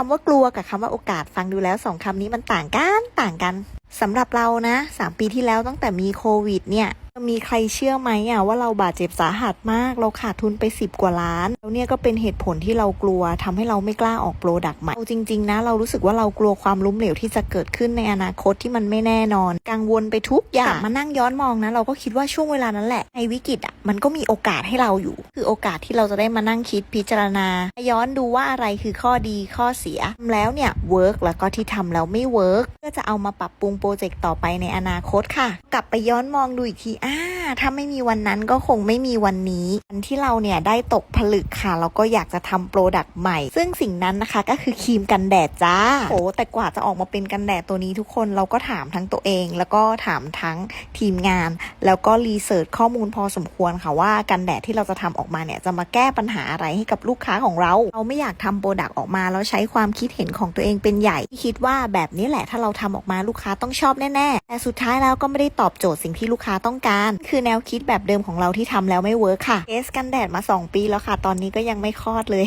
คำว่ากลัวกับคำว่าโอกาสฟังดูแล้วสองคำนี้มันต่างกันต่างกันสำหรับเรานะสามปีที่แล้วตั้งแต่มีโควิดเนี่ย มีใครเชื่อไหมอะว่าเราบาดเจ็บสาหัสมาก เราขาดทุนไป 10 กว่าล้าน แล้วเนี่ยก็เป็นเหตุผลที่เรากลัวทำให้เราไม่กล้าออกโปรดักต์ใหม่เอาจริง ๆ นะ เรารู้สึกว่าเรากลัวความล้มเหลวที่จะเกิดขึ้นในอนาคตที่มันไม่แน่นอน กังวลไปทุกอย่างมานั่งย้อนมองนะ เราก็คิดว่าช่วงเวลานั้นแหละในวิกฤตอะมันก็มีโอกาสให้เราอยู่ คือโอกาสที่เราจะได้มานั่งคิดพิจารณา ย้อนดูว่าอะไรคือข้อดีข้อเสียทำแล้วเนี่ยเวิร์กแล้วก็ที่ทำแล้วไม่เวิร์กเพื่อจะเอามาปรับปรุงโปรเจกต์ต่อไปในอนาคตค่ะ กลับไปย้อนมองดูอีกทีอ่า ถ้าไม่มีวันนั้นก็คงไม่มีวันนี้อันที่เราเนี่ยได้ตกผลึกค่ะแล้วก็อยากจะทำโปรดักต์ใหม่ ซึ่งสิ่งนั้นนะคะก็คือครีมกันแดดจ้าโอ้แต่กว่าจะออกมาเป็นกันแดดตัวนี้ทุกคนเราก็ถามทั้งตัวเอง แล้วก็ถามทั้งทีมงาน แล้วก็รีเสิร์ชข้อมูลพอสมควรค่ะว่ากันแดดที่เราจะทำออกมาเนี่ยจะมาแก้ปัญหาอะไรให้กับลูกค้าของเรา เราไม่อยากทำโปรดักต์ออกมาแล้วใช้ความคิดเห็นของตัวเองเป็นใหญ่คิดว่าแบบนี้แหละถ้าเราทำออกมาลูกค้าต้องชอบแน่ๆแต่สุดท้ายแล้วก็ไม่ได้ตอบโจทย์สิ่งที่ลูกค้าต้องการ คือือแนวคิดแบบเดิมของเราที่ทำแล้วไม่เวิร์คค่ะเทสกันแดดมา 2 ปีแล้วค่ะ ตอนนี้ก็ยังไม่คลอดเลย